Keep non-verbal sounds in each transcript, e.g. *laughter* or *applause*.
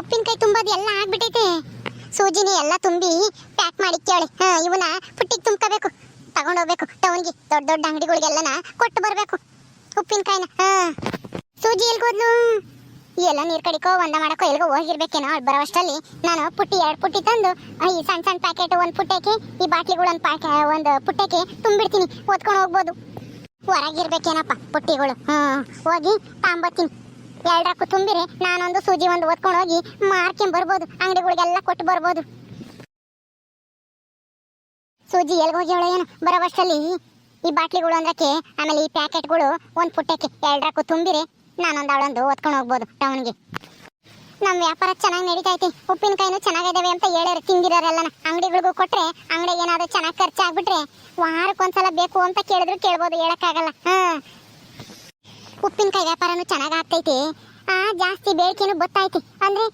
ಉಪ್ಪಿನಕಾಯಿ ತುಂಬೋದು, ಎಲ್ಲ ಆಗ್ಬಿಟ್ಟೈತೆ ಸೂಜಿನಿ ಎಲ್ಲ ತುಂಬಿ ಪ್ಯಾಕ್ ಮಾಡಿ ಕೇಳಿ ಹಾ, ಇವನ್ನ ಪುಟ್ಟಿಗೆ ತುಂಬ್ಕೋಬೇಕು. ತಗೊಂಡೋಗ್ಬೇಕು ಟೌನ್ಗೆ. ದೊಡ್ಡ ದೊಡ್ಡ ಅಂಗಡಿಗಳಿಗೆಲ್ಲನ ಕೊಟ್ಟು ಬರಬೇಕು ಉಪ್ಪಿನಕಾಯಿನ. ಹಾ. ಸೂಜಿ ಎಲ್ಗೋದ್ಲು ಎಲ್ಲ ನೀರ್ ಕಡಿಕೋ, ಒಂದ ಮಾಡಕೋ, ಎಲ್ಗೋ ಹೋಗಿರ್ಬೇಕೇನೋ. ಬರೋ ಬರೋವಷ್ಟರಲ್ಲಿ ನಾನು ಪುಟ್ಟಿ, ಎರಡು ಪುಟ್ಟಿ ತಂದು, ಈ ಸಣ್ಣ ಸಣ್ಣ ಪ್ಯಾಕೆಟ್ ಒಂದು ಪುಟ್ಟಕ್ಕೆ ಈ ಬಾಟ್ಲಿಗಳು ಒಂದು ಪ್ಯಾಕೆ ಒಂದು ಪುಟ್ಟಕ್ಕೆ ತುಂಬಿಡ್ತೀನಿ. ಓದ್ಕೊಂಡು ಹೋಗ್ಬೋದು. ಹೊರಗಿರ್ಬೇಕೇನಪ್ಪ ಪುಟ್ಟಿಗಳು. ಹ್ಮ್ ಹೋಗಿ ತಾಂಬತ್ತೀನಿ. ಎರಡಕ್ಕೂ ತುಂಬಿರಿ, ನಾನೊಂದು ಸೂಜಿ ಒಂದು ಓದ್ಕೊಂಡು ಹೋಗಿ ಮಾರ್ಕೊಂಡ್ ಬರ್ಬೋದು, ಅಂಗಡಿಗಳಿಗೆಲ್ಲ ಕೊಟ್ಟು ಬರ್ಬೋದು. ಸೂಜಿ ಎಲ್ಗೆ ಹೋಗಿ ಅವಳು ಏನು ಬರೋವಷ್ಟಲ್ಲಿ ಈ ಬಾಟ್ಲಿಗಳು ಅಂದ್ರಕ್ಕೆ, ಆಮೇಲೆ ಈ ಪ್ಯಾಕೆಟ್ಗಳು ಒಂದು ಪುಟ್ಟಕ್ಕೆ ಎರಡಕ್ಕೂ ತುಂಬಿರಿ, ನಾನೊಂದು ಅವಳೊಂದು ಓದ್ಕೊಂಡು ಹೋಗ್ಬೋದು ಟೌನ್ಗೆ. ನಮ್ಮ ವ್ಯಾಪಾರ ಚೆನ್ನಾಗಿ ನಡೀತೈತಿ, ಉಪ್ಪಿನಕಾಯಿನೂ ಚೆನ್ನಾಗಿದ್ದಾವೆ ಅಂತ ಹೇಳ್ಯಾರ ತಿಂದಿರೋರೆಲ್ಲನ ಅಂಗಡಿಗಳಿಗೂ ಕೊಟ್ಟರೆ ಅಂಗಡಿಗೆ ಏನಾದರೂ ಚೆನ್ನಾಗಿ ಖರ್ಚಾಗ್ಬಿಟ್ರೆ ವಾರಕ್ಕೊಂದ್ಸಲ ಬೇಕು ಅಂತ ಕೇಳಿದ್ರು ಕೇಳ್ಬೋದು, ಹೇಳೋಕ್ಕಾಗಲ್ಲ. ಹಾ ಉಪ್ಪಿನಕಾಯಿ ವ್ಯಾಪಾರನೂ ಚೆನ್ನಾಗಿ ಆಗ್ತೈತಿ ಆ, ಜಾಸ್ತಿ ಬೇಡಿಕೆನೂ ಗೊತ್ತಾಯ್ತಿ. ಅಂದ್ರೆ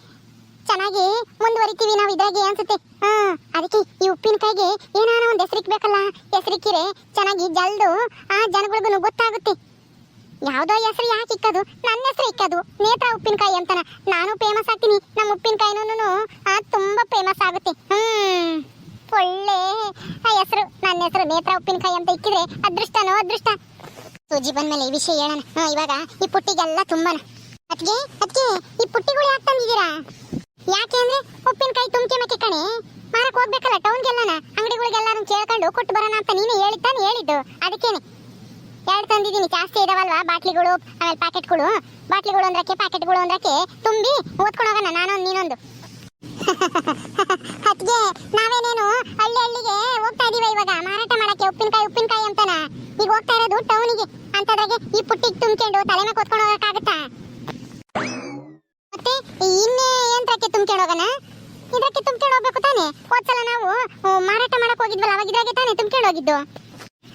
ಚೆನ್ನಾಗಿ ಮುಂದುವರಿತೀವಿ ನಾವು ಇದ್ರಾಗೆ ಅನ್ಸುತ್ತೆ. ಹಾ, ಅದಕ್ಕೆ ಈ ಉಪ್ಪಿನಕಾಯಿಗೆ ಏನಾನ ಒಂದು ಹೆಸರಿಕ್ಬೇಕಲ್ಲ ಹೆಸರಿಕ್ಕಿರೆ ಚೆನ್ನಾಗಿ ಜಲ್ದು ಆ ಜನಗಳಿಗೂ ಗೊತ್ತಾಗುತ್ತೆ. ಯಾವುದೋ ಹೆಸರು ಯಾಕೆ ಇಕ್ಕದು? ನನ್ನ ಹೆಸರು ಇಕ್ಕದು. ನೇತ್ರ ಉಪ್ಪಿನಕಾಯಿ ಅಂತನ. ನಾನು ಫೇಮಸ್ ಆಗ್ತೀನಿ. ನಮ್ಮ ಉಪ್ಪಿನಕಾಯಿನೂ ಆ, ತುಂಬಾ ಫೇಮಸ್ ಆಗುತ್ತೆ. ಹ್ಮ್, ಒಳ್ಳೆ ಆ ಹೆಸರು. ನನ್ನ ಹೆಸರು ನೇತ್ರ ಉಪ್ಪಿನಕಾಯಿ ಅಂತ ಇಕ್ಕಿದ್ರೆ, ಅದೃಷ್ಟನೋ ಅದೃಷ್ಟ. ಸೂಜಿ ಬಂದ್ಮೇಲೆ ಈ ವಿಷಯ ಹೇಳೋಣ. ಹಾ, ಇವಾಗ ಈ ಪುಟ್ಟಿಗೆಲ್ಲ ತುಂಬಾನ. ಅದ್ಗೆ ಅದ್ಗೆ ಈ ಪುಟ್ಟಿಗಳು ಯಾಕೆ ತಂದಿದ್ದೀರಾ? ಯಾಕೆ ಅಂದ್ರೆ ಉಪ್ಪಿನಕಾಯಿ ಮಕ್ಕೆ ಕಣೆ. ಮಾರಕ್ ಹೋಗ್ಬೇಕಲ್ಲ ಟೌನ್ಗೆಲ್ಲನ? ಅಂಗಡಿಗಳಿಗೆಲ್ಲ ಕೇಳ್ಕೊಂಡು ಕೊಟ್ಟು ಬರೋಣ ಅಂತ ನೀನೇ ಹೇಳಿದ್ದಾನೆ, ಹೇಳಿದ್ದು. ಅದಕ್ಕೇನೆ. ಎರಡು ತಂದಿದ್ದೀನಿ? ಜಾಸ್ತಿ ಇದಾವಲ್ವಾ ಬಾಟ್ಲಿಗಳು, ಆಮೇಲೆ ಪ್ಯಾಕೆಟ್ಗಳು? ಬಾಟ್ಲಿಗಳು ಅಂದ್ರಕ್ಕೆ ಪ್ಯಾಕೆಟ್ಗಳು ಅಂದ್ರಕ್ಕೆ ತುಂಬಿ ಓದ್ಕೊಂಡು ಹೋಗೋಣ, ನಾನೊಂದು, ನೀನೊಂದು. *laughs* ಅದ್ಗೆ ನಾವೇನೇನು ಹಳ್ಳಿ ಹಳ್ಳಿಗೆ ಹೋಗ್ತಾ ಇದೀವ ಇವಾಗ ಮಾರಾಟ ಮಾಡಕ್ಕೆ ಉಪ್ಪಿನಕಾಯಿ ಉಪ್ಪಿನಕಾಯಿ ಅಂತಾನ ಈಗ ಹೋಗ್ತಾ ಇರೋದು ಟೌನಿಗೆ ಅಂತದ್ರಾಗೆ ಈ ಪುಟ್ಟಿಗೆ ತುಂಬಿಕೊಂಡು ತಲೆ ಮೇಲೆ ಕೂತ್ಕೊಂಡು ಹೋಗಕ್ಕಾಗತ್ತಾ? ಮತ್ತೆ ಇನ್ನೇ ಯಂತ್ರಕ್ಕೆ ತುಂಬಿಕೊಂಡು ಹೋಗೋಣ? ಇದಕ್ಕೆ ತುಂಬಿಕೊಂಡು ಹೋಗ್ಬೇಕು ತಾನೆ? ಹೋದ್ಸಲ ನಾವು ಮಾರಾಟ ಮಾಡಕ್ ಹೋಗಿದ್ವಲ್ಲ, ಅವಾಗ ಇದಾಗೆ ತಾನೆ ತುಂಬಿಕೊಂಡು ಹೋಗಿದ್ದು?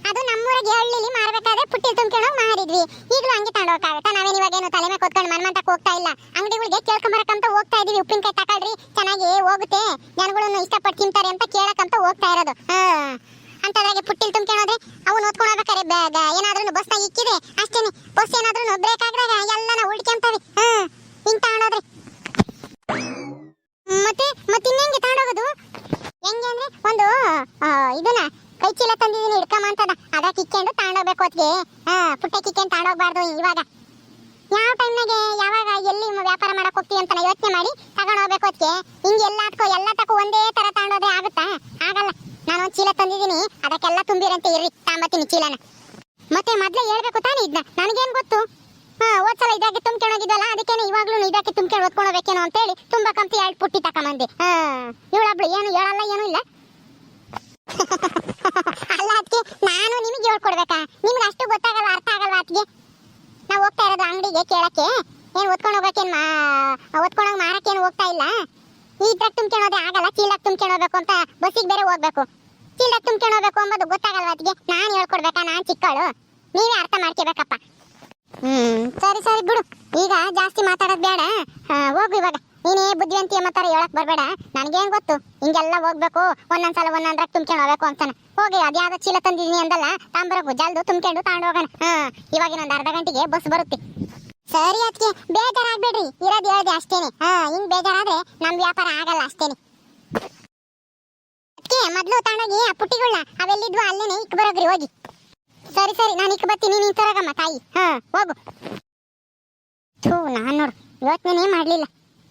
ಅದು ನಮ್ಮೂರಿಗೆ ಹಳ್ಳಿಲಿ ಮಾರಬೇಕಾದ್ರೆ ಪುಟ್ಟಿ ಹೋಗಿ ಮಾರಿದ್ವಿ. ಈಗಲೂ ಹಂಗೆ ತಗೊಂಡೋಗಕ್ಕಾಗತ್ತಾ ಇವಾಗ ಏನು ತಲೆ ಮೇಲೆ ಕೊತ್ಕೊಂಡು ಮನ್ಮಂತಕ್ಕೆ ಹೋಗ್ತಾ ಇಲ್ಲ. ಅಂಗಡಿಗಳಿಗೆ ಕೇಳ್ಕೊಂಬರಕ್ಕಂತ ಹೋಗ್ತಾ ಇದೀವಿ. ಉಪ್ಪಿನಕಾಯಿ ತಗೊಳ್ರಿ, ಚೆನ್ನಾಗಿ ಹೋಗುತ್ತೆ. ಜನಗಳನ್ನು ಇಷ್ಟಪಟ್ಟು ತಿಂತಾರೆ ಅಂತ ಕೇಳಕ್ಕಂತ ಹೋಗ್ತಾ ಇರೋದು. ಹಾ. ಅಂತದ್ರಾಗೆ ಪುಟ್ಟಿಲ್ ತುಂಬ್ಕೊಂಡ್ರೆ ಅವು ನೋಡ್ಕೊಂಡು ಹೋಗ್ಬೇಕಾರೆ ಬ್ಯಾಗ ಏನಾದ್ರೂ ಬಸ್ನಾಗ ಇಕ್ಕಿದೆ ಅಷ್ಟೇನೆ. ಬಸ್ ಏನಾದ್ರೂ ಬ್ರೇಕ್ ಆಗದಾಗ ಎಲ್ಲನ ಉಳ್ಕೊಂತವೆ ಹಾ, ಹಿಂಗ್ ತಗೊಂಡೋದ್ರಿ. ಮತ್ತೆ ಮತ್ತೆ ಇನ್ನೆಂಗೆ ತಗೊಂಡೋಗೋದು? ಹೆಂಗೆ ಅಂದ್ರೆ ಒಂದು ಇದನ್ನ ಕೈ ಚೀಲ ತಂದಿದ್ದೀನಿ, ಹಿಡ್ಕಮ್ಮ ಅಂತದ. ಅದಕ್ಕೆ ಇಕ್ಕೊಂಡು ತಗೊಂಡೋಗ್ಬೇಕು ಹೊತ್ತಿಗೆ ಹಾ ಪುಟ್ಟಕ್ಕೆ ಇಕ್ಕೊಂಡು ತಗೊಂಡೋಗ್ಬಾರ್ದು ಇವಾಗ. ಯಾವ ಟೈಮ್ನಾಗೆ ಯಾವಾಗ ಎಲ್ಲಿ ವ್ಯಾಪಾರ ಮಾಡಕ್ ಹೋಗ್ತೀವಿ ಅಂತ ಯೋಚನೆ ಮಾಡಿ ತಗೊಂಡೋಗ್ಬೇಕು ಹೊತ್ತಿಗೆ ಹಿಂಗೆ ಎಲ್ಲದಕ್ಕೂ ಎಲ್ಲ ತಕೋ ಒಂದೇ ತರ ತಗೊಂಡೋದ್ರೆ ಆಗುತ್ತಾ? ಆಗಲ್ಲ. ಚೀಲ ತಂದಿದ್ದೀನಿ. ಅದಕ್ಕೆಲ್ಲ ತುಂಬಿರಂತೆ ಇರ್ರಿ. ತಾಂಬತ್ತೀನಿ ಚೀಲನ. ಮತ್ತೆ ಮೊದ್ಲೇ ಹೇಳ್ಬೇಕು ತಾನೇ ಇದ್ನ. ನನಗೇನ್ ಗೊತ್ತು? ಹಾ, ಹೋದ್ಸಲ ಇದಾಗಿ ತುಂಬ್ಕೊಂಡು ಹೋಗಿದ್ವಲ್ಲ ಅದಕ್ಕೇನೆ ಇವಾಗ್ಲೂ ಇದಕ್ಕೆ ತುಂಬ್ಕೊಂಡು ಓದ್ಕೊಳ್ಬೇಕೇನೋ ಅಂತೇಳಿ ಅಂತ ಹೇಳಿ ತುಂಬಕಂತ ಎರಡು ಪುಟ್ಟಿ ತಕೊಂಬಂದೆ. ಹಾ ಇವಳಬ್ಳು ಏನು ಹೇಳಲ್ಲ, ಏನೂ ಇಲ್ಲ. *laughs* ಅಲ್ಲ ಅದಕ್ಕೆ ನಾನು ನಿಮಗೆ ಹೇಳ್ಕೊಡ್ಬೇಕಾ? ನಿಮ್ಗೆ ಅಷ್ಟು ಗೊತ್ತಾಗಲ್ಲ ಅರ್ಥ ಆಗಲ್ವಾ ಅದಕ್ಕೆ ನಾವು ಹೋಗ್ತಾ ಇರೋದು ಅಂಗಡಿಗೆ ಕೇಳಕ್ಕೆ. ಏನು ಓದ್ಕೊಂಡು ಹೋಗಕ್ಕೇನು ಮಾ ಓದ್ಕೊಂಡು ಹೋಗಿ ಮಾರಕ್ಕೇನು ಹೋಗ್ತಾ ಇಲ್ಲ? ಈ ಇದ್ರಾಗ ತುಂಬ್ಕೊಳ್ಳೋದೇ ಆಗಲ್ಲ ಚೀಲಕ್ಕೆ ತುಂಬಿಕೊಂಡೋಗ್ಬೇಕು ಅಂತ, ಬಸ್ಸಿಗೆ ಬೇರೆ ಹೋಗ್ಬೇಕು. ಚೀಲಕ್ಕೆ ತುಂಬ್ಕೊಂಡು ಹೋಗ್ಬೇಕು ಅಂಬೋದು ಗೊತ್ತಾಗಲ್ವಾ ಅದಕ್ಕೆ ನಾನು ಹೇಳ್ಕೊಡ್ಬೇಕಾ? ನಾನು ಚಿಕ್ಕಳು ನೀವೇ ಅರ್ಥ ಮಾಡ್ಕೋಬೇಕಪ್ಪ. ಹ್ಮ್, ಸರಿ ಸರಿ ಬಿಡು. ಈಗ ಜಾಸ್ತಿ ಮಾತಾಡೋದು ಬೇಡ. ಹೋಗು ಇವಾಗ. ನೀನೇ ಬುದ್ಧಿವಂತಿ ಎಂಬ ಹೇಳಕ್ ಬರಬೇಡ. ನನಗೇನ್ ಗೊತ್ತು? ಹಿಂಗೆಲ್ಲ ಹೋಗ್ಬೇಕು, ಒಂದೊಂದ್ಸಲ ಒಂದೊಂದ್ರಾಗ ತುಂಬ್ಕೊಂಡು ಹೋಗ್ಬೇಕು ಅಂತಾನೆ. ಹೋಗಿ ಅದ್ಯಾವ ಚೀಲ ತಂದಿದ್ದೀನಿ ಅಂದಲ್ಲ, ತಾಂಬರಕು ಜಲ್ದು ತುಂಬ್ಕೊಂಡು ತಗೊಂಡು ಹೋಗೋಣ ಹ್ಮ್ ಇವಾಗ ಇನ್ನೊಂದು ಅರ್ಧ ಗಂಟೆಗೆ ಬಸ್ ಬರುತ್ತೆ. ಸರಿ ಅದಕ್ಕೆ ಬೇಜಾರಾಗ್ಬೇಡ್ರಿ. ಇರೋದು ಹೇಳ್ದೆ ಅಷ್ಟೇನೆ. ಹಾ ಹಿಂಗ್ ಬೇಜಾರಾದ್ರೆ ನಮ್ಮ ವ್ಯಾಪಾರ ಆಗಲ್ಲ ಅಷ್ಟೇನೆ. ಅದಕ್ಕೆ ಮೊದಲು ತಾಣಗೆ ಆ ಪುಟ್ಟಿಗಳನ್ನ ಅವೆಲ್ಲಿದ್ವು ಅಲ್ಲೇನೆ ಇಕ್ ಬರೋಗ್ರಿ, ಹೋಗಿ. ಸರಿ ಸರಿ, ನಾನು ಇಕ್ ಬರ್ತೀನಿ, ನೀನು ತರಗಮ್ಮ, ತಾಯಿ. ಹಾ, ಹೋಗು. ಥೂ, ನಾನು ನೋಡು ಯೋಚನೆ ಮಾಡಲಿಲ್ಲ.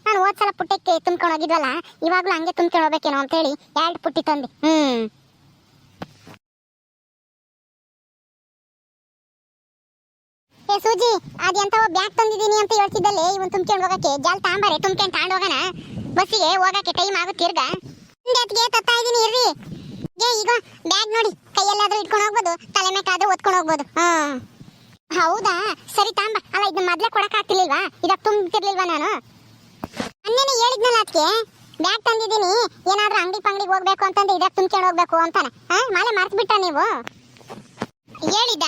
ನಾನು ಹೋದ್ಸಲ ಪುಟ್ಟಕ್ಕೆ ತುಂಬ್ಕೊಂಡು ಹೋಗಿದ್ವಲ್ಲ, ಇವಾಗಲೂ ಹಂಗೆ ತುಂಬ್ಕೊಂಡು ಹೋಗ್ಬೇಕೇನೋ ಅಂತ ಹೇಳಿ ಎರಡು ಪುಟ್ಟಿ ತಂದೆ. ಹ್ಮ್. ಏ, ಸೂಜಿ ಅದೆಂತ ಬ್ಯಾಗ್ ತಂದಿದ್ದೀನಿ ಅಂತ ಹೇಳ್ತಿದ್ದಲ್ಲೇ, ಇವನ್ ತುಂಬ್ಕೊಂಡು ಹೋಗಕ್ಕೆ. ಜಾಲ್ ತಾಂಬಾರೆ, ತುಂಬ್ಕೊಂಡು ತಗೊಂಡು ಹೋಗೋಣ. ಬಸ್ಸಿಗೆ ಹೋಗಕ್ಕೆ ಟೈಮ್ ಆಗುತ್ತೆ ತಿರ್ಗ. ಹಿಂದೆ ತತ್ತಾ ಇದೀನಿ, ಇರ್ರಿ. ಏ ಈಗ ಬ್ಯಾಗ್ ನೋಡಿ, ಕೈಯಲ್ಲಾದ್ರೂ ಇಟ್ಕೊಂಡು ಹೋಗ್ಬೋದು, ತಲೆ ಮೇಕಾದ್ರೂ ಒತ್ಕೊಂಡು ಹೋಗ್ಬೋದು. ಹಾ. ಹೌದಾ? ಸರಿ, ತಾಂಬ. ಅಲ್ಲ ಇದನ್ನ ಮೊದ್ಲೇ ಕೊಡಕ್ ಆಗ್ತಿರ್ಲಿಲ್ವಾ ಇದಕ್ ತುಂಬ್ತಿರ್ಲಿಲ್ವಾ ನಾನು? ಅನ್ನೇನೆ ಹೇಳಿದ್ನಲ್ಲ ಅದಕ್ಕೆ ಬ್ಯಾಗ್ ತಂದಿದ್ದೀನಿ. ಏನಾದ್ರೂ ಅಂಗಡಿ ಪಂಗಡಿಗೆ ಹೋಗ್ಬೇಕು ಅಂತಂದ್ರೆ ಇದಕ್ ತುಂಬ್ಕೊಂಡು ಹೋಗ್ಬೇಕು ಅಂತಾನೆ. ಹಾ, ಮಾಲೆ ಮರ್ತು ಬಿಟ್ಟ ನೀವು? ಹೇಳಿದ್ದ?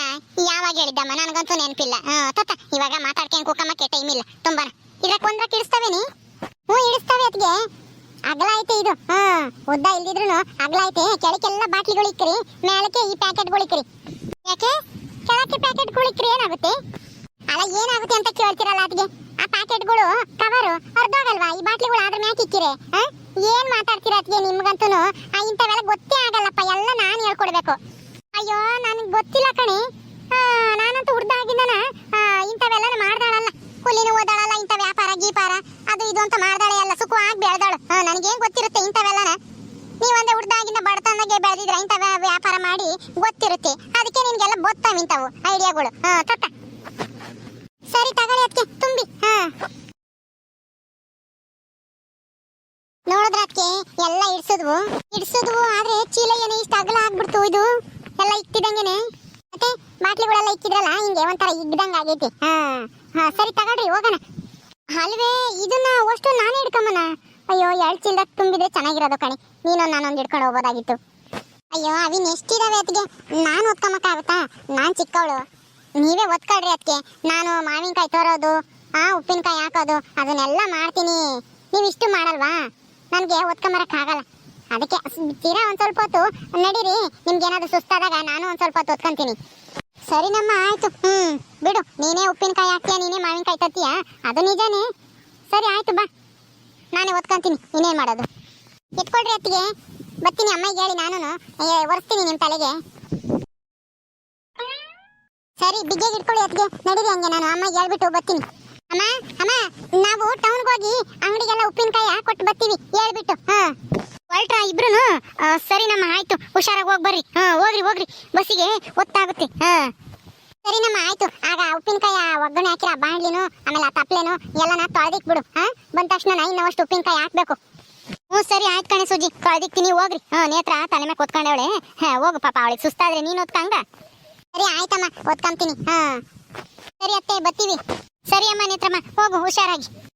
ಯಾವಾಗ ಹೇಳಿದ್ದಮ್ಮ? ನನಗಂತೂ ನೆನಪಿಲ್ಲ. ಹಾ, ತತ್ತ, ಇವಾಗ ಮಾತಾಡ್ಕೊಂಡು ಕೂಕಮ್ಮಕ್ಕೆ ಟೈಮ್ ಇಲ್ಲ ತುಂಬಾನ. ಇದಕ್ಕೆ ಒಂದ್ರಕ್ಕೆ ಇಡಿಸ್ತವೇನಿ? ಹ್ಞೂ, ಇಡಿಸ್ತವೆ ಅದಕ್ಕೆ ಅಗಲ ಐತೆ ಇದು. ಹಾ, ಉದ್ದ ಇಲ್ದಿದ್ರು ಅಗಲ ಐತೆ ಕೆಳಕ್ಕೆಲ್ಲ ಬಾಟ್ಲಿಗಳು ಇಕ್ಕ್ರಿ ಮೇಲಕ್ಕೆ ಈ ಪ್ಯಾಕೆಟ್ಗಳು ಇಕ್ಕ್ರಿ ಯಾಕೆ? ಕೆಳಕ್ಕೆ ಪ್ಯಾಕೆಟ್ಗಳು ಇಕ್ಕ್ರಿ ಏನಾಗುತ್ತೆ? ಅಲ್ಲ, ಏನಾಗುತ್ತೆ ಅಂತ ಕೇಳ್ತಿರಲ್ಲ ಅದಕ್ಕೆ ಆ ಪ್ಯಾಕೆಟ್ಗಳು ಕವರ್ ಅರ್ಧ ಅರ್ಧೋಗಲ್ವಾ? ಈ ಬಾಟ್ಲಿಗಳು ಆದ್ರೆ ಮ್ಯಾಕ್ ಇಕ್ಕಿರೆ? ಏನ್ ಮಾತಾಡ್ತೀರ ಅದಕ್ಕೆ ನಿಮ್ಗಂತೂ ಇಂಥವೆಲ್ಲ ಗೊತ್ತೇ ಆಗಲ್ಲಪ್ಪ, ಎಲ್ಲ ನಾನು ಹೇಳ್ಕೊಡ್ಬೇಕು. ಅಯ್ಯೋ, ನನಗೆ ಗೊತ್ತಿಲ್ಲ ಕಣಿ. ನಾನಂತೂ ಹುಡ್ದಾಗಿಂದನ ಇಂಥವೆಲ್ಲ ಮಾಡ್ದಾಳಲ್ಲ. ಕೂಲಿನೂ ಓದಾಳಲ್ಲ ಇಂಥ ವ್ಯಾಪಾರ, ಗೀಪಾರ. ಅದು ಇದು ಅಂತ ಮಾಡ್ದಾಳೆ ಅಲ್ಲ ಸುಖವಾಗಿ ಇಂಥವು ಐಡಿಯಾಗಳು. ಸರಿ ತಗೊಳ್ಳಿ ಅದಕ್ಕೆ ತುಂಬಿ. ಹಾ. ನೋಡಿದ್ರ ಅದಕ್ಕೆ ಎಲ್ಲ ಇಡ್ಸಿದ್ವು. ಇಡ್ಸಿದ್ವು, ಆದ್ರೆ ಚೀಲ ಏನ ಇಷ್ಟ ಅಗಲ ಆಗ್ಬಿಡ್ತು ಇದು. ಎಲ್ಲ ಇಕ್ತಿದಂಗೆನೆ. ಮತ್ತೆ ಬಾಟ್ಲಿಗಳೆಲ್ಲ ಇಕ್ಕಿದ್ರಲ್ಲ, ಹಿಂಗೆ ಒಂಥರ ಇಗ್ದಂಗ ಆಗೈತಿ. ಹಾ ಹಾ, ಸರಿ ತಗೊಳ್ರಿ, ಹೋಗೋಣ. ಅಲ್ವೇ, ಇದನ್ನ ಅಷ್ಟು ನಾನೇ ಹಿಡ್ಕೊಂಬನ? ಅಯ್ಯೋ, ಎರಡು ಚೀಲದಾಗ ತುಂಬಿದ್ರೆ ಚೆನ್ನಾಗಿರೋದು ಕಣಿ. ನೀನು ನಾನೊಂದು ಹಿಡ್ಕೊಂಡು ಹೋಗ್ಬೋದಾಗಿತ್ತು. ಅಯ್ಯೋ, ಅವಿನ್ ಎಷ್ಟಿದಾವೆ ಅದಕ್ಕೆ ನಾನು ಒತ್ಕೊಂಬಕ್ಕಾಗುತ್ತಾ ನಾನು ಚಿಕ್ಕವಳು. ನೀವೇ ಒತ್ಕೊಳ್ರಿ ಅದಕ್ಕೆ ನಾನು ಮಾವಿನಕಾಯಿ ತರೋದು, ಆ ಉಪ್ಪಿನಕಾಯಿ ಹಾಕೋದು, ಅದನ್ನೆಲ್ಲ ಮಾಡ್ತೀನಿ. ನೀವು ಇಷ್ಟು ಮಾಡಲ್ವಾ? ನನಗೆ ಒತ್ಕೊಂಬರಕ್ಕಾಗಲ್ಲ ಅದಕ್ಕೆ ತೀರಾ ಒಂದು ಸ್ವಲ್ಪ ಹೊತ್ತು ನಡೀರಿ. ನಿಮ್ಗೆ ಏನಾದ್ರು ಸುಸ್ತಾದಾಗ ನಾನು ಒಂದ್ ಸ್ವಲ್ಪ ಹೊತ್ತು ಒತ್ಕೊಂತೀನಿ. ಸರಿನಮ್ಮ, ಆಯ್ತು. ಹ್ಮ್, ಬಿಡು. ನೀನೇ ಉಪ್ಪಿನಕಾಯಿ ಹಾಕ್ತೀಯ, ನೀನೇ ಮಾವಿನಕಾಯಿ ತರ್ತೀಯ? ಅದು ನಿಜಾನೇ? ಸರಿ, ಆಯ್ತು, ಬಾ. ನಾನೇ ಒತ್ಕೊಂತೀನಿ. ಇನ್ನೇನ್ ಮಾಡೋದು? ಎತ್ಕೊಳ್ರಿ ಅತ್ತಿಗೆ. ಬರ್ತೀನಿ ಅಮ್ಮಗೆ ಹೇಳಿ ನಾನು ಒರೆಸ್ತೀನಿ ನಿಮ್ಮ ತಲೆಗೆ. ಸರಿ ಬಿಗ್ಗೆಗೆ ಇಟ್ಕೊಳ್ಳಿ ಅದಕ್ಕೆ ನಡೀರಿ ಹಂಗೆ ನಾನು ಅಮ್ಮಗೆ ಹೇಳ್ಬಿಟ್ಟು ಬರ್ತೀನಿ. ಅಮ್ಮ ಅಮ್ಮ, ನಾವು ಟೌನ್ಗೆ ಹೋಗಿ ಅಂಗಡಿಗೆಲ್ಲ ಉಪ್ಪಿನಕಾಯಿ ಕೊಟ್ಟು ಬರ್ತೀವಿ, ಹೇಳ್ಬಿಟ್ಟು. ಹಾ. ಹೊರಟ್ರ ಇಬ್ರು ಸರಿ ನಮ್ಮ, ಆಯ್ತು. ಹುಷಾರಾಗಿ ಹೋಗಿ ಬರ್ರಿ. ಹಾ, ಹೋಗ್ರಿ ಹೋಗ್ರಿ. ಬಸ್ಸಿಗೆ ಒತ್ತಾಗುತ್ತೆ. ಹಾ. ಸರಿ ನಮ್ಮ, ಆಯ್ತು. ಆಗ ಉಪ್ಪಿನಕಾಯಿ ಒಗ್ಗರಣೆ ಹಾಕಿರ ಬಾಣ್ಲಿನು, ಆಮೇಲೆ ಆ ತಪ್ಲೇನು ಎಲ್ಲನ ನಾ ಬಿಡು ಹಾ? ಬಂದ ತಕ್ಷಣ ನಾ ಇನ್ನವಷ್ಟು ಉಪ್ಪಿನಕಾಯಿ ಹಾಕ್ಬೇಕು. ಹ್ಞೂ ಸರಿ ಆಯ್ತು ಕಣೆ ಸುಜಿ. ನೀವು ಹೋಗ್ರಿ. ಹಾ ನೇತ್ರ ತಲೆ ಮೇಲೆ ಅವಳೆ ಹಾ, ಹೋಗು ಪಾಪ, ಅವಳಿಗೆ ಸುಸ್ತಾದ್ರೆ ನೀನು ಓದ್ಕಂಗ? ಸರಿ, ಆಯ್ತಮ್ಮ, ಓದ್ಕಂತೀನಿ. ಹಾ. ಸರಿ ಅತ್ತೆ ಬತ್ತೀವಿ ಸರಿ ಅಮ್ಮ, ನೇತ್ರಮ್ಮ, ಹೋಗು, ಹುಷಾರಾಗಿ.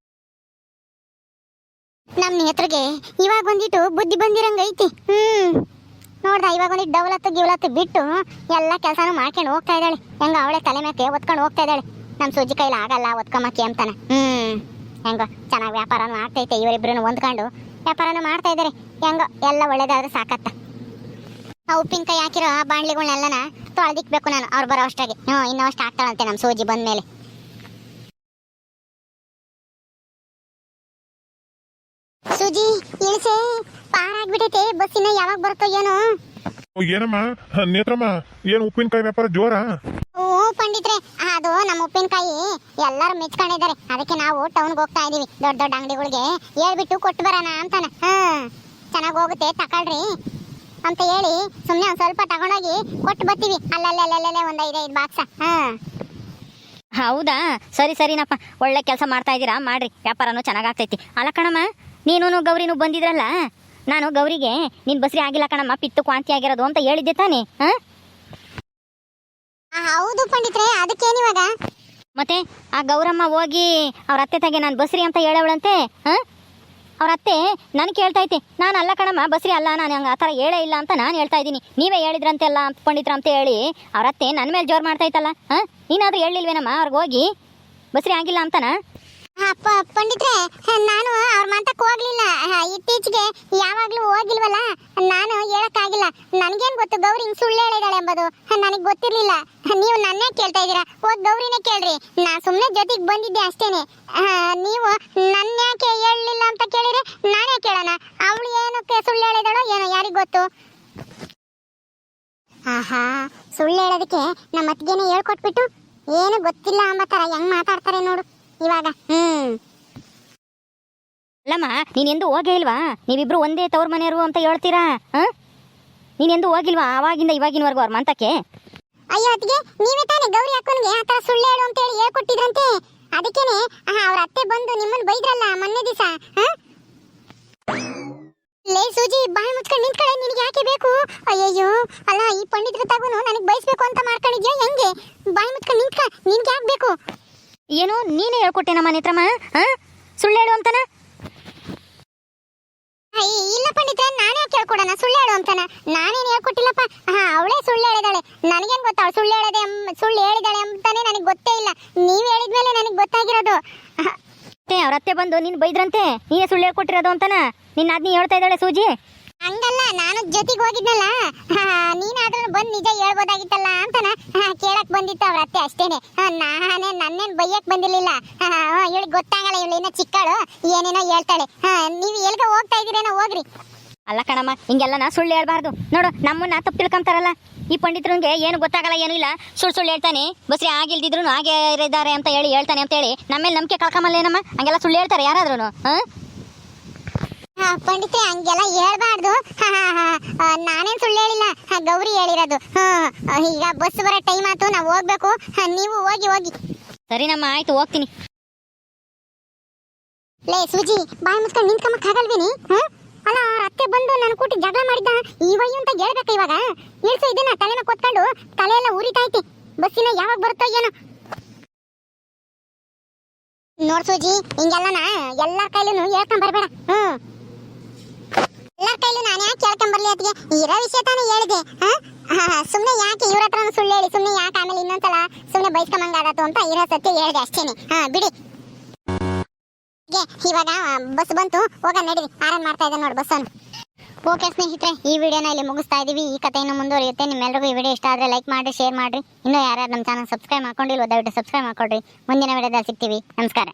ನಮ್ಮ ನೇತ್ರಗೆ ಇವಾಗ ಒಂದಿಟ್ಟು ಬುದ್ಧಿ ಬಂದಿರಂಗ ಐತಿ. ಹ್ಮ್. ನೋಡ್ದ, ಇವಾಗ ಒಂದಿಟ್ಟು ಡವಲತ್ತು ಗಿವಲತ್ತು ಬಿಟ್ಟು ಎಲ್ಲ ಕೆಲಸನೂ ಮಾಡ್ಕೊಂಡು ಹೋಗ್ತಾ ಇದ್ದಾಳೆ. ಹೆಂಗ ಅವಳೆ ತಲೆ ಮೇಲೆ ಒತ್ಕೊಂಡು ಹೋಗ್ತಾ ಇದ್ದಾಳೆ. ನಮ್ಮ ಸೂಜಿ ಕೈಲಿ ಆಗಲ್ಲ ಒತ್ಕೊಂಬಕ್ಕೆ ಅಂತಾನೆ. ಹ್ಮ್. ಹೆಂಗೋ, ಚೆನ್ನಾಗಿ ವ್ಯಾಪಾರನೂ ಆಗ್ತೈತೆ ಇವರಿಬ್ರು ಹೊಂದ್ಕೊಂಡು. ವ್ಯಾಪಾರನೂ ಮಾಡ್ತಾ ಇದ್ದಾರೆ. ಹೆಂಗೋ ಎಲ್ಲ ಒಳ್ಳೇದಾದ್ರೆ ಸಾಕತ್ತ. ಆ ಉಪ್ಪಿನಕಾಯಿ ಹಾಕಿರೋ ಆ ಬಾಣ್ಲಿಗಳನ್ನೆಲ್ಲನ ತೊಳೆದಿಕ್ಬೇಕು ನಾನು. ಅವ್ರು ಬರೋ ಅಷ್ಟಾಗಿ. ಹ್ಞೂ ಇನ್ನಷ್ಟು ಆಗ್ತಾಳಂತೆ ನಮ್ಮ ಸೂಜಿ ಬಂದ್ಮೇಲೆ. ಸೂಜಿ ಇಳಿಸೆ. ಪಾರಾಗ್ಬಿಟ್ಟೈತೆ ಬಸ್ಸಿನ ಯಾವಾಗ ಬರುತ್ತೋ ಏನೋ. ಏನಮ್ಮ? ನೇತ್ರಮ್ಮ ಏನು ಉಪ್ಪಿನಕಾಯಿ ವ್ಯಾಪಾರ ಜೋರ? ಓ ಪಂಡಿತ್ರೆ, ಅದು ನಮ್ಮ ಉಪ್ಪಿನಕಾಯಿ ಎಲ್ಲರೂ ಮೆಚ್ಕೊಂಡಿದ್ದಾರೆ. ಅದಕ್ಕೆ ನಾವು ಟೌನ್ಗೆ ಹೋಗ್ತಾ ಇದೀವಿ ದೊಡ್ಡ ದೊಡ್ಡ ಅಂಗಡಿಗಳಿಗೆ ಹೇಳ್ಬಿಟ್ಟು ಕೊಟ್ಟು ಬರೋಣ ಅಂತಾನೆ. ಹಾ, ಚೆನ್ನಾಗಿ ಹೋಗುತ್ತೆ ತಗೊಳ್ರಿ ಅಂತ ಹೇಳಿ ಸುಮ್ಮನೆ ಒಂದು ಸ್ವಲ್ಪ ತಗೊಂಡೋಗಿ ಕೊಟ್ಟು ಬರ್ತೀವಿ. ಅಲ್ಲಲ್ಲೇ ಒಂದು ಐದೈದು ಬಾಕ್ಸ ಹಾ. ಹೌದಾ? ಸರಿ, ಸರಿನಪ್ಪ. ಒಳ್ಳೆ ಕೆಲಸ ಮಾಡ್ತಾ ಇದ್ದೀರಾ? ಮಾಡ್ರಿ. ವ್ಯಾಪಾರನೂ ಚೆನ್ನಾಗಾಗ್ತೈತಿ ಅಲ್ಲ ಕಣಮ್ಮ ನೀನು ಗೌರಿನೂ ಬಂದಿದ್ರಲ್ಲ? ನಾನು ಗೌರಿಗೆ, ನಿನ್ ಬಸ್ರಿ ಆಗಿಲ್ಲ ಕಣಮ್ಮ, ಪಿತ್ತು ಕ್ವಾಂತಿ ಆಗಿರೋದು ಅಂತ ಹೇಳಿದ್ದೆ ತಾನೇ? ಹಾ? ಹೌದು ಪಂಡಿತ್ರೆ ಅದಕ್ಕೇನಿವಾಗ ಮತ್ತೆ ಆ ಗೌರಮ್ಮ ಹೋಗಿ ಅವ್ರ ಅತ್ತೆ ತಗೆ ನಾನು ಬಸ್ರಿ ಅಂತ ಹೇಳವಳಂತೆ, ಹಾಂ? ಅವ್ರ ಅತ್ತೆ ನಾನು ಇದ್ದೆ ನಾನು ಅಲ್ಲ ಕಣಮ್ಮ, ಬಸ್ರಿ ಅಲ್ಲ, ನಾನು ಹಂಗೆ ಆ ಥರ ಹೇಳೇ ಇಲ್ಲ ಅಂತ ನಾನು ಹೇಳ್ತಾ ಇದ್ದೀನಿ. ನೀವೇ ಹೇಳಿದ್ರಂತೆ ಅಲ್ಲ ಪಂಡಿತ್ರ ಅಂತ ಹೇಳಿ ಅವ್ರ ಅತ್ತೆ ನನ್ನ ಮೇಲೆ ಜೋರು ಮಾಡ್ತಾ ಇತ್ತಲ್ಲ ಹಾಂ? ನೀನಾದರೂ ಹೇಳಿಲ್ವೇನಮ್ಮ, ಅವ್ರಿಗೆ ಹೋಗಿ? ಬಸ್ರಿ ಆಗಿಲ್ಲ ಅಂತನಾ? ಪಂಡಿತ್ರೆ ನಾನು ಅವ್ರ ಮಾತಕ್ಕೆ ಹೋಗ್ಲಿಲ್ಲ. ಇತ್ತೀಚೆಗೆ ಯಾವಾಗ್ಲೂ ಹೋಗಿಲ್ವಲ್ಲ? ನಾನು ಹೇಳಕ್ಕಾಗಿಲ್ಲ. ನನ್ಗೇನ್ ಗೊತ್ತು, ಗೌರಿ ಹಿಂಗ್ ಸುಳ್ಳು ಹೇಳಿದಾಳೆ ಎಂಬುದು? ನನಗೆ ಗೊತ್ತಿರ್ಲಿಲ್ಲ. ನೀವು ನನ್ನೇ ಕೇಳ್ತಾ ಇದ್ದೀರಾ? ಹೋಗ್ ಗೌರಿನೇ ಕೇಳ್ರಿ. ನಾ ಸುಮ್ಮನೆ ಜೊತೆಗೆ ಬಂದಿದ್ದೆ ಅಷ್ಟೇನೆ. ನೀವು ನನ್ನ ಯಾಕೆ ಹೇಳಲಿಲ್ಲ ಅಂತ ಕೇಳಿದ್ರೆ ನಾನೇ ಕೇಳೋಣ ಅವಳು ಏನಕ್ಕೆ ಸುಳ್ಳು ಹೇಳಿದಾಳೋ ಏನೋ, ಯಾರಿಗೆ ಗೊತ್ತು? ಆಹಾ, ಸುಳ್ಳು ಹೇಳೋದಕ್ಕೆ ನಮ್ಮ ಅತ್ತಿಗೆನೇ ಹೇಳ್ಕೊಟ್ಬಿಟ್ಟು? ಏನು ಗೊತ್ತಿಲ್ಲ ಥರ ಹೆಂಗ್ ಮಾತಾಡ್ತಾರೆ ನೋಡು. ಇವಾಗ. ಹ್ಮ್. ಅಲ್ಲಮ್ಮ ನೀನೆಂದು ಹೋಗೇ ಇಲ್ವಾ? ನೀವಿಬ್ರು ಒಂದೇ ತವ್ರ ಮನೆಯವರು ಅಂತ ಹೇಳ್ತೀರಾ? ನೀನ್ ಎಂದು ಹೋಗಿಲ್ವಾ ಆವಾಗಿಂದ ಇವಾಗಿನವರೆಗೂ ಅವ್ರ ಮಂತಕ್ಕೆ? ಅಯ್ಯೋ, ಅತ್ತಿಗೆ, ನೀವೇ ತಾನೇ ಗೌರಿ ಅಕ್ಕನಿಗೆ ಆ ತರ ಸುಳ್ಳು ಹೇಳು ಅಂತ ಹೇಳಿ ಹೇಳ್ಕೊಟ್ಟಿದ್ರಂತೆ. ಅದಕ್ಕೇನೆ ಅವ್ರ ಅತ್ತೆ ಬಂದು ನಿಮ್ಮನ್ನ ಬೈದ್ರಲ್ಲ ಮೊನ್ನೆ ದಿವಸ ಲೇ ಸೂಜಿ, ಬಾಯಿ ಮುಚ್ಕೊಂಡು ನಿಂತ್ಕೊಳ್ಳೆ, ನಿನಗೆ ಯಾಕೆ ಬೇಕು? ಅಯ್ಯಯ್ಯೋ, ಅಲ್ಲ ಈ ಪಂಡಿತರ ತಗುನು ನನಗೆ ಬಯಸ್ಬೇಕು ಅಂತ ಮಾಡ್ಕೊಂಡಿದ್ಯಾ? ಹೆಂಗೆ? ಬಾಯಿ ಮುಚ್ಕೊಂಡು ನಿಂತ್ಕ, ನಿನ್ಗೆ ಯಾಕೆ ಬೇಕು? ಏನು? ನೀನೇ ಹೇಳ್ಕೊಟ್ಟೆ ನಮ್ಮ ನೇತ್ರಮ್ಮ ಸುಳ್ಳು ಹೇಳು ಅಂತನ? ಇಲ್ಲ ಪಂಡಿತ ನಾನೇ ಕೇಳ್ಕೊಡೋಣ ಸುಳ್ಳು ಹೇಳು ಅಂತಾನ. ನಾನೇನು ಹೇಳ್ಕೊಟ್ಟಿಲ್ಲಪ್ಪ? ಹಾ ಅವಳೇ ಸುಳ್ಳು ಹೇಳಿದಾಳೆ. ನನಗೇನು ಗೊತ್ತಾ? ಅವಳು ಸುಳ್ಳು ಹೇಳಿದೆ ಸುಳ್ಳು ಹೇಳಿದಾಳೆ ಅಂತಾನೆ ನನಗೆ ಗೊತ್ತೇ ಇಲ್ಲ. ನೀವು ಹೇಳಿದ್ಮೇಲೆ ನನಗೆ ಗೊತ್ತಾಗಿರೋದು. ಅವ್ರ ಅತ್ತೆ ಬಂದು ನೀನು ಬೈದ್ರಂತೆ? ನೀನೇ ಸುಳ್ಳು ಹೇಳ್ಕೊಟ್ಟಿರೋದು ಅಂತನ? ನಿನ್ನ ಅದ್ನಿ ಹೇಳ್ತಾ ಇದ್ದಾಳೆ ಸೂಜಿ? ಹಂಗಲ್ಲ ನಾನು ಜೊತೆಗೆ ಹೋಗಿದ್ನಲ್ಲ ನೀನಾದ್ರೂ ಬಂದ್ ನಿಜ ಹೇಳ್ಬೋದಾಗಿತ್ತಲ್ಲ ಅಂತನ ಹಾ, ಕೇಳಕ್ ಬಂದಿತ್ತು ಅವ್ರ ಅತ್ತೆ ಅಷ್ಟೇನೆ. ನಾನೇ ನನ್ನೇನ್ ಬೈಯಕ್ ಬಂದಿರ್ಲಿಲ್ಲ. ಇವಳಿಗೆ ಗೊತ್ತಾಗಲ್ಲ ಇವಳು ಏನೋ ಚಿಕ್ಕಳು. ಏನೇನೋ ಹೇಳ್ತಾಳೆ. ನೀವ್ ಎಲ್ಗ ಹೋಗ್ತಾ ಇದ್ದೀರೇನೋ ಹೋಗ್ರಿ. ಅಲ್ಲ ಕಣಮ್ಮ, ಹಿಂಗೆಲ್ಲ ನಾ ಸುಳ್ಳು ಹೇಳ್ಬಾರ್ದು. ನೋಡು, ನಮ್ಮನ್ನ ತಪ್ಪು ತಿಳ್ಕೊಂತಾರಲ್ಲ ಈ ಪಂಡಿತರಿಗೆ ಏನು ಗೊತ್ತಾಗಲ್ಲ, ಏನೂ ಇಲ್ಲ. ಸುಳ್ಳು ಸುಳ್ಳು ಹೇಳ್ತಾನೆ. ಬಸ್ರಿ ಆಗಿಲ್ದಿದ್ರು ಹಾಗೆ ಇದ್ದಾರೆ ಅಂತ ಹೇಳಿ ಹೇಳ್ತಾನೆ ಅಂತ ಹೇಳಿ ನಮ್ಮೇಲೆ ನಂಬಿಕೆ ಕಳ್ಕೊಂಬಲ್ಲೇನಮ್ಮ? ಹಂಗೆಲ್ಲ ಸುಳ್ಳು ಹೇಳ್ತಾರೆ ಯಾರಾದ್ರೂ ಹಾಂ? ಹಾ, ಪಂಡಿತ್ರೆ ಹಂಗೆಲ್ಲ ಹೇಳ್ಬಾರ್ದು. ನಾನೇನ್ ಸುಳ್ಳು ಹೇಳಿಲ್ಲ? ಗೌರಿ ಹೇಳಿರೋದು. ಈಗ ಬಸ್ ಬರೋ ಟೈಮ್ ಆಯ್ತು ನಾವು ಹೋಗ್ಬೇಕು. ನೀವು ಹೋಗಿ ಹೋಗಿ. ಸರಿನಮ್ಮ ಆಯ್ತು ಹೋಗ್ತೀನಿ. ಲೇ ಸೂಜಿ ಬಾಯಿ ಮುಚ್ಕೊಂಡು ನಿಂತ್ಕೊಂಬಕ್ ಆಗಲ್ವೇನಿ ಹಾ? ಅಲ್ಲ ಅವ್ರ ಅತ್ತೆ ಬಂದು ನನ್ನ ಕೂಟಿ ಜಗಳ ಮಾಡಿದ್ದ? ಇವಯ್ಯು ಅಂತ ಹೇಳ್ಬೇಕ ಇವಾಗ? ಇಳ್ಸು ಇದನ್ನ ತಲೆನ ಕೊತ್ಕೊಂಡು ತಲೆ ಎಲ್ಲ ಬಸ್ಸಿನ ಯಾವಾಗ ಬರುತ್ತೋ ಏನೋ. ನೋಡ್ ಸೂಜಿ ಹಿಂಗೆಲ್ಲನ ಎಲ್ಲಾ ಕೈಲೂ ಹೇಳ್ಕೊಂಡ್ ಬರ್ಬೇಡ. ಹ್ಮ್. ಎಲ್ಲಾರ ಕೈಲೂ ನಾನು ಯಾಕೆ ಕೇಳ್ಕೊಂಬರ್ಲಿ ಅತ್ತಿಗೆ ಇರೋ ವಿಷಯ ತಾನೇ ಹೇಳಿದೆ ಸುಮ್ಮನೆ ಯಾಕೆ ಇವ್ರ ಹತ್ರ ಸುಳ್ಳು ಹೇಳಿ ಸುಮ್ಮನೆ ಯಾಕೆ ಆಮೇಲೆ ಇನ್ನೊಂದ್ಸಲ ಸುಮ್ಮನೆ ಬೈಸ್ಕೊಂಬಂಗಾಗತ್ತು ಅಂತ ಇರೋ ಸತ್ಯ ಹೇಳಿದೆ ಅಷ್ಟೇನೆ. ಹಾ, ಬಿಡಿ. ಇವಾಗ ಬಸ್ ಬಂತು ಹೋಗ ನಡೀರಿ. ಆರಾಮ್ ಮಾಡ್ತಾ ಇದ್ದೆ ನೋಡಿ ಬಸ್ಸನ್ನು ಓಕೆ ಸ್ನೇಹಿತರೆ, ಈ ವಿಡಿಯೋನ ಇಲ್ಲಿ ಮುಗಿಸ್ತಾ ಇದೀವಿ. ಈ ಕಥೆಯನ್ನು ಮುಂದುವರಿಯುತ್ತೆ. ನಿಮ್ಮೆಲ್ಲರಿಗೂ ಈ ವಿಡಿಯೋ ಇಷ್ಟ ಆದರೆ ಲೈಕ್ ಮಾಡಿ ಶೇರ್ ಮಾಡಿರಿ. ಇನ್ನೂ ಯಾರ್ಯಾರು ನಮ್ಮ ಚಾನಲ್ ಸಬ್ಸ್ಕ್ರೈಬ್ ಮಾಡ್ಕೊಂಡಿಲ್ಲ ದಯವಿಟ್ಟು ಸಬ್ಸ್ಕ್ರೈಬ್ ಮಾಡ್ಕೊಡ್ರಿ ಮುಂದಿನ ವಿಡಿಯೋದಲ್ಲಿ ಸಿಗ್ತೀವಿ. ನಮಸ್ಕಾರ.